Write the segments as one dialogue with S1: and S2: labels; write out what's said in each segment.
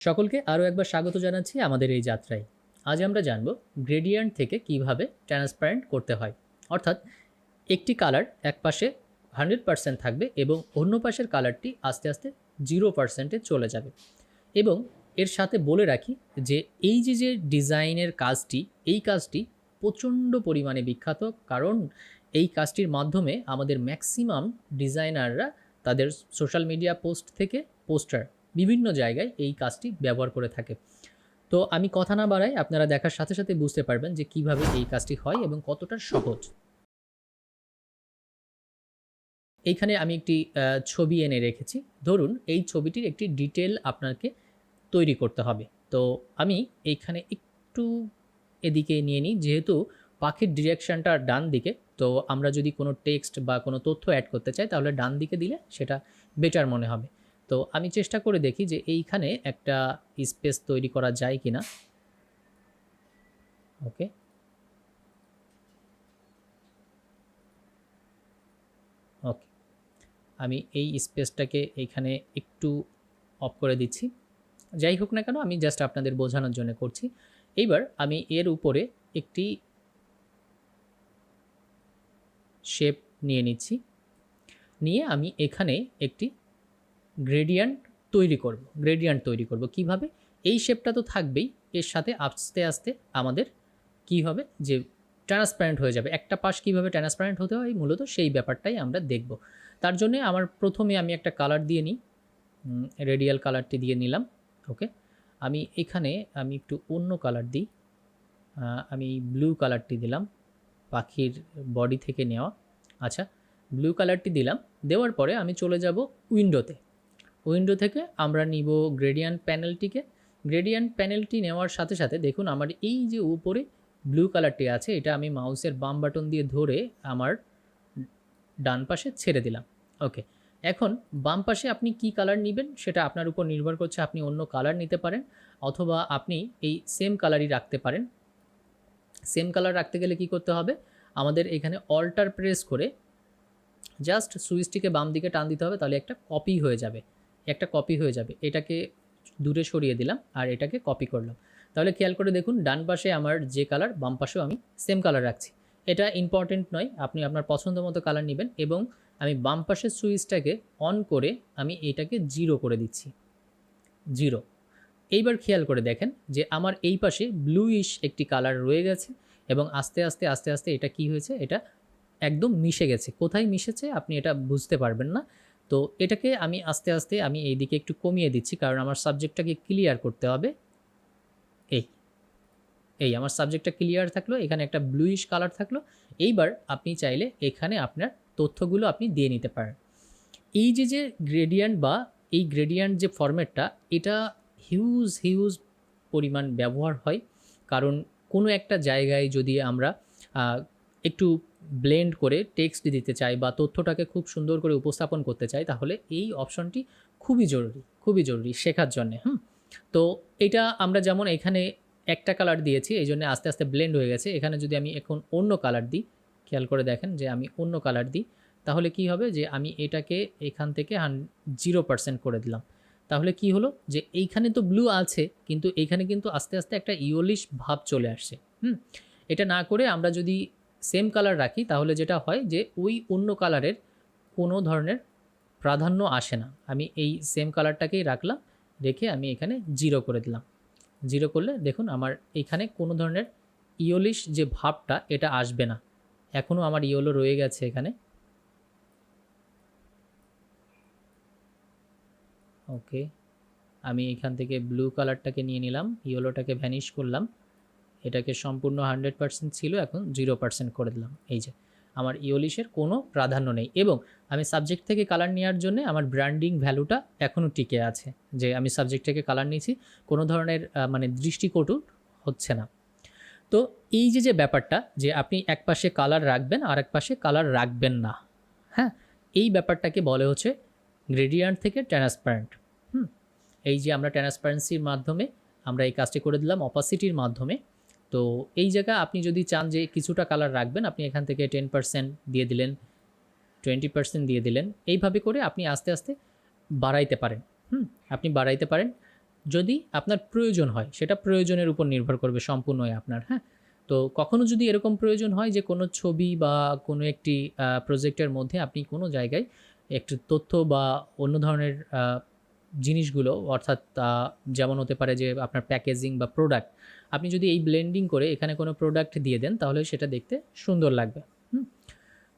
S1: সকলকে আরও একবার স্বাগত জানাচ্ছি আমাদের এই যাত্রায়। আজ আমরা জানব গ্রেডিয়েন্ট থেকে কীভাবে ট্রান্সপারেন্ট করতে হয়। অর্থাৎ একটি কালার এক পাশে হান্ড্রেড থাকবে এবং অন্য পাশের কালারটি আস্তে আস্তে জিরো পার্সেন্টে চলে যাবে। এবং এর সাথে বলে রাখি যে এই যে যে ডিজাইনের কাজটি, এই কাজটি প্রচণ্ড পরিমাণে বিখ্যাত, কারণ এই কাজটির মাধ্যমে আমাদের ম্যাক্সিমাম ডিজাইনাররা তাদের সোশ্যাল মিডিয়া পোস্ট থেকে পোস্টার বিভিন্ন জায়গায় এই কাজটি ব্যবহার করে থাকে। তো আমি কথা না বাড়াই আপনারা দেখার সাথে সাথে বুঝতে পারবেন যে কীভাবে এই কাজটি হয় এবং কতটা সহজ। এইখানে আমি একটি ছবি এনে রেখেছি। ধরুন, এই ছবিটির একটি ডিটেল আপনাকে তৈরি করতে হবে। তো আমি এইখানে একটু এদিকে নিয়ে নিই, যেহেতু পাখির ডিরেকশনটা ডান দিকে, তো আমরা যদি কোনো টেক্সট বা কোনো তথ্য অ্যাড করতে চাই, তাহলে ডান দিকে দিলে সেটা বেটার মনে হবে। তো আমি চেষ্টা করে দেখি যে এইখানে একটা স্পেস তৈরি করা যায় কি না ওকে। ওকে। আমি এই স্পেসটাকে এইখানে একটু অফ করে দিচ্ছি। যাই হোক না কেন, আমি জাস্ট আপনাদের বোঝানোর জন্য করছি। এইবার আমি এর উপরে একটি শেপ নিয়ে নিচ্ছি। নিয়ে আমি এখানে একটি গ্রেডিয়ান্ট তৈরি করব গ্রেডিয়ান্ট তৈরি করব। কীভাবে? এই শেপটা তো থাকবেই, এর সাথে আস্তে আস্তে আমাদের কি হবে? যে ট্রান্সপারেন্ট হয়ে যাবে। একটা পাশ কীভাবে ট্রান্সপারেন্ট হতে হয়? মূলত সেই ব্যাপারটাই আমরা দেখব। তার জন্য আমার প্রথমে আমি একটা কালার দিয়ে নিই। রেডিয়াল কালারটি দিয়ে নিলাম ওকে আমি এখানে আমি একটু অন্য কালার দিই। আমি ব্লু কালারটি দিলাম, পাখির বডি থেকে নেওয়া। আচ্ছা ব্লু কালারটি দিলাম। দেওয়ার পরে আমি চলে যাব উইন্ডোতে উইন্ডো থেকে আমরা নিব গ্রেডিয়ান প্যানেলটিকে। গ্রেডিয়ান প্যানেলটি নেওয়ার সাথে সাথে দেখুন আমার এই যে উপরে ব্লু কালারটি আছে, এটা আমি মাউসের বাম বাটন দিয়ে ধরে আমার ডান পাশে ছেড়ে দিলাম। ওকে, এখন বাম পাশে আপনি কি কালার নেবেন সেটা আপনার উপর নির্ভর করছে আপনি অন্য কালার নিতে পারেন অথবা আপনি এই সেম কালারই রাখতে পারেন। সেম কালার রাখতে গেলে কি করতে হবে? আমাদের এখানে অল্টার প্রেস করে জাস্ট সুইচটিকে বাম দিকে টান দিতে হবে, তাহলে একটা কপি হয়ে যাবে। একটা কপি হয়ে যাবে। এটাকে দূরে সরিয়ে দিলাম আর এটাকে কপি করলাম। তাহলে খেয়াল করে দেখুন, ডান পাশে আমার যে কালার বাম পাশেও আমি সেম কালার রাখছি। এটা ইম্পর্টেন্ট নয়, আপনি আপনার পছন্দ মতো কালার নেবেন এবং আমি বাম পাশের সুইচটাকে অন করে আমি এটাকে জিরো করে দিচ্ছি। জিরো এইবার খেয়াল করে দেখেন যে আমার এই পাশে ব্লুইশ একটি কালার রয়ে গেছে এবং আস্তে আস্তে আস্তে আস্তে এটা কি হয়েছে? এটা একদম মিশে গেছে। কোথায় মিশেছে? আপনি এটা বুঝতে পারবেন না। তো এটাকে আমি আস্তে আস্তে আমি এই দিকে একটু কমিয়ে দিচ্ছি, কারণ আমার সাবজেক্টটাকে ক্লিয়ার করতে হবে। এই এই আমার সাবজেক্টটা ক্লিয়ার থাকল, এখানে একটা ব্লুইশ কালার থাকল। এইবার আপনি চাইলে এখানে আপনার তথ্যগুলো আপনি দিয়ে নিতে পারেন। এই যে যে গ্রেডিয়ান্ট বা এই গ্রেডিয়ান্ট যে ফরম্যাটটা এটা হিউজ হিউজ পরিমাণ ব্যবহার হয়। কারণ কোনো একটা জায়গায় যদি আমরা একটু ব্লেন্ড করে টেক্সট দিতে চাই বা তথ্যটাকে খুব সুন্দর করে উপস্থাপন করতে চাই, তাহলে এই অপশনটি খুবই জরুরি খুবই জরুরি শেখার জন্যে, হুম? তো এটা আমরা যেমন এখানে একটা কালার দিয়েছি, এই জন্য আস্তে আস্তে ব্লেন্ড হয়ে গেছে। এখানে যদি আমি এখন অন্য কালার দিই, খেয়াল করে দেখেন যে আমি অন্য কালার দিই, তাহলে কি হবে যে আমি এটাকে এখান থেকে হান জিরো পার্সেন্ট করে দিলাম। তাহলে কি হলো যে এইখানে তো ব্লু আছে, কিন্তু এইখানে কিন্তু আস্তে আস্তে একটা ইওলিশ ভাব চলে আসছে, হুম? এটা না করে আমরা যদি সেম কালার রাখি, তাহলে যেটা হয় যে ওই অন্য কালারের কোনো ধরনের প্রাধান্য আসে না। আমি এই সেম কালারটাকেই রাখলাম, রেখে আমি এখানে জিরো করে দিলাম। জিরো করলে দেখুন আমার এখানে কোনো ধরনের ইয়োলিশ যে ভাবটা, এটা আসবে না। এখনও আমার ইয়োলো রয়ে গেছে এখানে। ওকে, আমি এখান থেকে ব্লু কালারটাকে নিয়ে নিলাম, ইয়েলোটাকে ভ্যানিশ করলাম। এটাকে সম্পূর্ণ হান্ড্রেড পার্সেন্ট ছিল, এখন জিরো পার্সেন্ট করে দিলাম। এই যে, আমার ইয়োলিশের কোনো প্রাধান্য নেই এবং আমি সাবজেক্ট থেকে কালার নেওয়ার জন্য আমার ব্র্যান্ডিং ভ্যালুটা এখনও টিকে আছে। যে আমি সাবজেক্ট থেকে কালার নিয়েছি, কোনো ধরনের মানে দৃষ্টিকটু হচ্ছে না। তো এই যে যে ব্যাপারটা যে আপনি এক পাশে কালার রাখবেন আর এক পাশে কালার রাখবেন না। হ্যাঁ এই ব্যাপারটাকে বলে হচ্ছে গ্রেডিয়ান্ট থেকে ট্রান্সপারেন্ট হুম, এই যে আমরা ট্রান্সপারেন্সির মাধ্যমে আমরা এই কাজটি করে দিলাম অপাসিটির মাধ্যমে তো এই জায়গা আপনি যদি চান যে কিছুটা কালার রাখবেন, আপনি এখান থেকে টেন পার্সেন্ট দিয়ে দিলেন টোয়েন্টি পার্সেন্ট দিয়ে দিলেন, এইভাবে করে আপনি আস্তে আস্তে বাড়াইতে পারেন। হুম, আপনি বাড়াইতে পারেন। যদি আপনার প্রয়োজন হয়, সেটা প্রয়োজনের উপর নির্ভর করবে সম্পূর্ণই আপনার হ্যাঁ? তো কখনো যদি এরকম প্রয়োজন হয় যে কোনো ছবি বা কোনো একটি প্রজেক্টের মধ্যে আপনি কোনো জায়গায় একটু তথ্য বা অন্য ধরনের জিনিসগুলো, অর্থাৎ যেমন হতে পারে যে আপনার প্যাকেজিং বা প্রোডাক্ট আপনি যদি এই ব্লেন্ডিং করে এখানে কোনো প্রোডাক্ট দিয়ে দেন, তাহলে সেটা দেখতে সুন্দর লাগবে?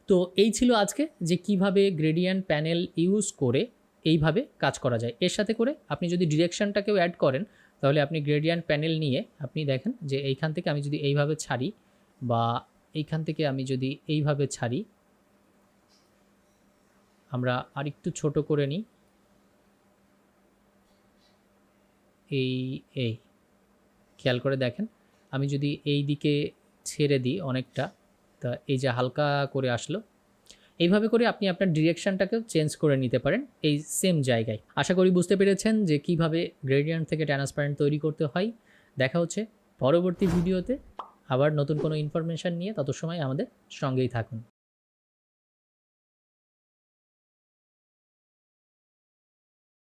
S1: তো এই ছিল আজকে যে কীভাবে গ্রেডিয়েন্ট প্যানেল ইউজ করে এইভাবে কাজ করা যায়। এর সাথে করে আপনি যদি ডিরেকশনটাকেও অ্যাড করেন, তাহলে আপনি গ্রেডিয়েন্ট প্যানেল নিয়ে আপনি দেখেন যে এইখান থেকে আমি যদি এইভাবে ছাড়ি বা এইখান থেকে আমি যদি এইভাবে ছাড়ি, আমরা আরেকটু ছোট করে নিই। এই এই। খেয়াল করে দেখেন, আমি যদি এই দিকে ছেড়ে দিই অনেকটা, তা এই যে হালকা করে আসলো, এইভাবে করে আপনি আপনার ডিরেকশনটাকেও চেঞ্জ করে নিতে পারেন এই সেম জায়গায়। আশা করি বুঝতে পেরেছেন যে কীভাবে গ্রেডিয়েন্ট থেকে ট্রান্সপারেন্ট তৈরি করতে হয়। দেখা হচ্ছে পরবর্তী ভিডিওতে। আবার নতুন কোনো ইনফরমেশান নিয়ে তত সময় আমাদের সঙ্গেই থাকুন।